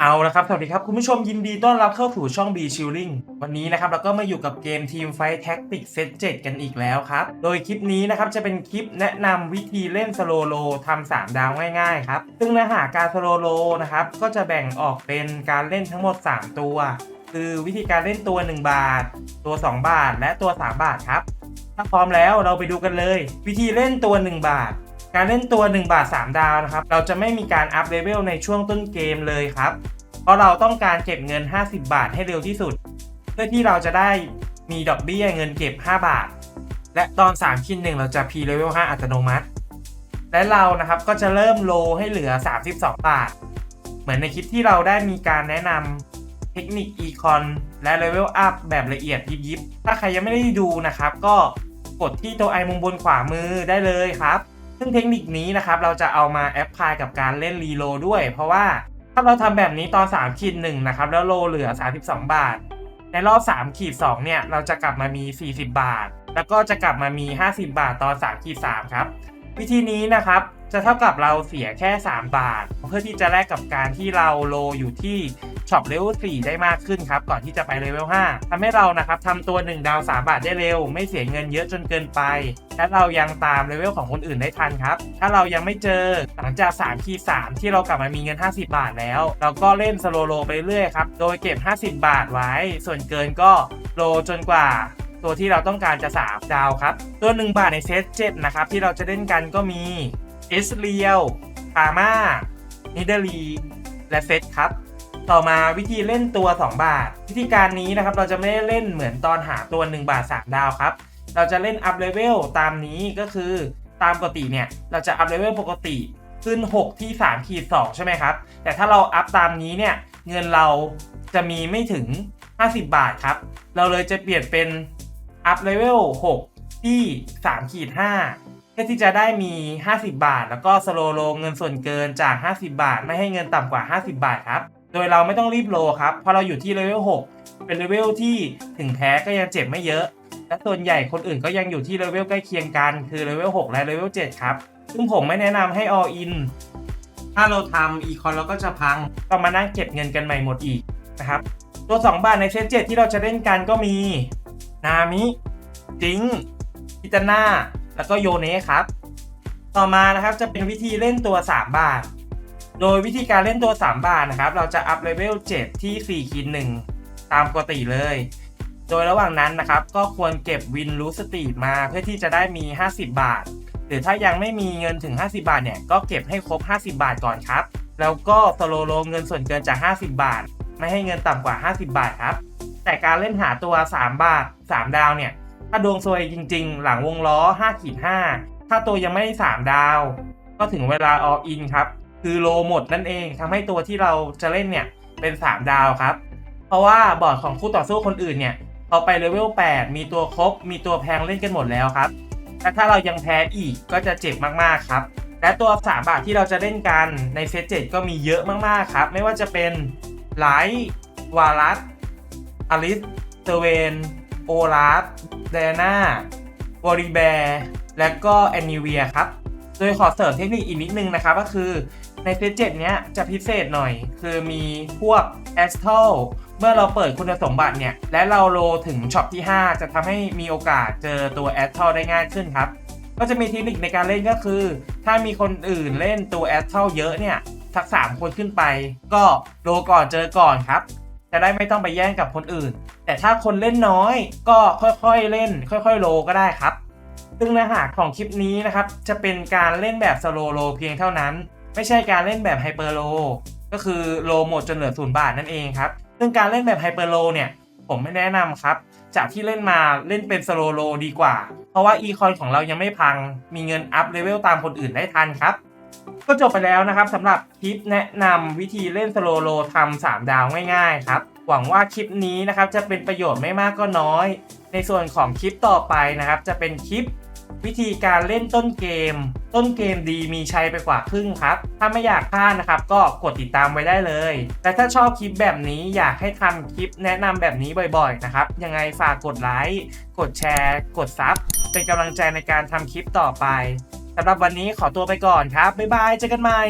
เอาละครับ สวัสดีครับ คุณผู้ชมยินดีต้อนรับเข้าสู่ช่อง B Chilling วันนี้นะครับเราก็มาอยู่กับเกม Team Fight Tactics Set 7กันอีกแล้วครับ โดยคลิปนี้นะครับจะเป็นคลิปแนะนำวิธีเล่นสโลโลทำ3ดาวง่ายๆครับ ซึ่งเนื้อหาการสโลโลนะครับก็จะแบ่งออกเป็นการเล่นทั้งหมด 3 ตัว คือวิธีการเล่นตัว 1 บาท ตัว 2 บาท และตัว 3 บาทครับ ถ้าพร้อมแล้วเราไปดูกันเลย วิธีเล่นตัว 1 บาท การเล่นตัว 1 บาท 3 ดาวนะครับ เราจะไม่มีการอัพเลเวลในช่วงต้นเกมเลยครับ เพราะเราต้องการเก็บเงิน 50 บาทให้เร็วที่สุด เพื่อที่เราจะได้มีดอกเบี้ยเงินเก็บ 5 บาท และตอน3คินหนึ่งเราจะ P level 5อัตโนมัติ และเรานะครับก็จะเริ่มโลให้เหลือ 32 บาท เหมือนในคลิปที่เราได้มีการแนะนำเทคนิค Econ และ Level Up แบบละเอียดยิบๆถ้าใครยังไม่ได้ดูนะครับ ก็กดที่ตัวไอมุมบนขวามือได้เลยครับ ซึ่งเทคนิคนี้นะครับเราจะเอามาแอพพลายกับการเล่นรีโลด้วย เพราะว่าถ้าเราทำแบบนี้ตอน3ขีด1นะครับแล้วโลเหลือ 32 บาท ในรอบ3ขีด2เนี่ยเราจะกลับมามี 40 บาท แล้วก็จะกลับมามี 50 บาทตอน3ขีด3ครับวิธีนี้นะครับจะเท่ากับเราเสียแค่ 3 บาท เพื่อที่จะแลกกับการที่เราโลอยู่ที่ ช็อปเลเวล4ได้มากขึ้นครับ ก่อนที่จะไปเลเวล5ทำให้เรานะครับทำตัว 1 ดาว 3 บาทได้เร็ว ไม่เสียเงินเยอะจนเกินไป และเรายังตามเลเวลของคนอื่นได้ทันครับ ถ้าเรายังไม่เจอหลังจาก3คีย์3ที่เรากลับมามีเงิน 50 บาทแล้ว เราก็เล่นสโลโลไปเรื่อยครับ โดยเก็บ 50 บาทไว้ ส่วนเกินก็โลจนกว่าตัวที่เราต้องการจะ3ดาวครับ ตัว 1 บาทในเซต7นะครับที่เราจะเล่นกันก็มีเอสเรียลคาม่านิเดลีและเซตครับ ต่อมาวิธีเล่นตัว 2 บาท วิธีการนี้นะครับเราจะไม่ได้เล่นเหมือนตอนหาตัว 1 บาท 3 ดาวครับ เราจะเล่นอัพเลเวลตามนี้ก็คือตามปกติเนี่ยเราจะอัพเลเวลปกติขึ้น 6 ที่3ขีด2ใช่ไหมครับ แต่ถ้าเราอัพตามนี้เนี่ยเงินเราจะมีไม่ถึง 50 บาทครับ เราเลยจะเปลี่ยนเป็นอัพเลเวล6ที่3ขีด5เพื่อที่จะได้มี 50 บาท แล้วก็สโลโลเงินส่วนเกินจาก 50 บาท ไม่ให้เงินต่ำกว่า 50 บาทครับ โดยเราไม่ต้องรีบโลครับพราะเราอยู่ที่เลเวล6เป็นเลเวลที่ถึงแพ้ก็ยังเจ็บไม่เยอะ และส่วนใหญ่คนอื่นก็ยังอยู่ที่เลเวลใกล้เคียงกัน คือเลเวล6และเลเวล7ครับ ซึ่งผมไม่แนะนำให้ all in ถ้าเราทำอีคอนเราก็จะพังต้องมานั่งเก็บเงินกันใหม่หมดอีกนะครับ ตัว 2 บาทในเซต7ที่เราจะเล่นกันก็มีนามิจิงพิตนาแล้วก็โยเนะครับ ต่อมานะครับจะเป็นวิธีเล่นตัว 3 บาท โดยวิธีการเล่นตัว 3 บาทนะครับ เราจะอัพเลเวล 7 ที่ 4คีน1ตามปกติเลย โดยระหว่างนั้นนะครับ ก็ควรเก็บวินรูสตรีทมาเพื่อที่จะได้มี 50 บาท หรือถ้ายังไม่มีเงินถึง 50 บาทเนี่ย ก็เก็บให้ครบ 50 บาทก่อนครับ แล้วก็สโลโลเงินส่วนเกินจาก 50 บาท ไม่ให้เงินต่ำกว่า 50 บาทครับ แต่การเล่นหาตัว 3 บาท 3 ดาวเนี่ย ถ้าดวงซวยจริง ๆ หลังวงล้อ5ขีด5ถ้าตัวยังไม่ได้3ดาว ก็ถึงเวลา all in ครับ คือโลหมดนั่นเองทำให้ตัวที่เราจะเล่นเนี่ยเป็น 3 ดาวครับ เพราะว่าบอร์ดของคู่ต่อสู้คนอื่นเนี่ยพอไปเลเวล8มีตัวครบ มีตัวแพงเล่นกันหมดแล้วครับและถ้าเรายังแพ้อีกก็จะเจ็บมากๆครับ และตัว3บาทที่เราจะเล่นกันในเซตเจ็ดก็มีเยอะมากๆครับ ไม่ว่าจะเป็นไลท์วารัสอลิสเซเวนโอลาฟเดน่าวอริแบร์และก็แอนนิเวียครับ โดยขอเสริมเทคนิคอีกนิดนึงนะครับ ก็คือ ในเซตเจ็ดเนี้ยจะพิเศษหน่อย คือมีพวกแอส a l เมื่อเราเปิดคุณสมบัติเนี่ย และเราโลถึงช็อปที่ 5 จะทำให้มีโอกาสเจอตัวแอส a l ได้ง่ายขึ้นครับ ก็จะมีเทคนิคในการเล่นก็คือ ถ้ามีคนอื่นเล่นตัวแอส a l เยอะเนี่ยสักสามคนขึ้นไป ก็โลก่อนเจอก่อนครับ จะได้ไม่ต้องไปแย่งกับคนอื่น แต่ถ้าคนเล่นน้อยก็ค่อยๆเล่น ค่อยๆโลก็ได้ครับซึ่งเนื้อหาของคลิปนี้นะครับ จะเป็นการเล่นแบบสโลโลเพียงเท่านั้น ไม่ใช่การเล่นแบบไฮเปอร์โลก็คือโลหมดจนเหลือศูนย์บาทนั่นเองครับ ซึ่งการเล่นแบบไฮเปอร์โลเนี่ยผมไม่แนะนำครับ จากที่เล่นมาเล่นเป็นสโลโลดีกว่า เพราะว่าอีคอนของเรายังไม่พัง มีเงินอัพเลเวลตามคนอื่นได้ทันครับ ก็จบไปแล้วนะครับสำหรับคลิปแนะนำวิธีเล่นสโลโลทำ3ดาวง่ายๆครับ หวังว่าคลิปนี้นะครับจะเป็นประโยชน์ไม่มากก็น้อย ในส่วนของคลิปต่อไปนะครับ จะเป็นคลิป วิธีการเล่นต้นเกม ต้นเกมดีมีชัยไปกว่าครึ่งครับ ถ้าไม่อยากพลาดนะครับ ก็กดติดตามไว้ได้เลยแต่ถ้าชอบคลิปแบบนี้อยากให้ทำคลิปแนะนำแบบนี้บ่อยๆนะครับ ยังไงฝากกดไลค์กดแชร์ กดซับเป็นกำลังใจในการทำคลิปต่อไปสำหรับวันนี้ขอตัวไปก่อนครับบ๊ายบายเจอกันใหม่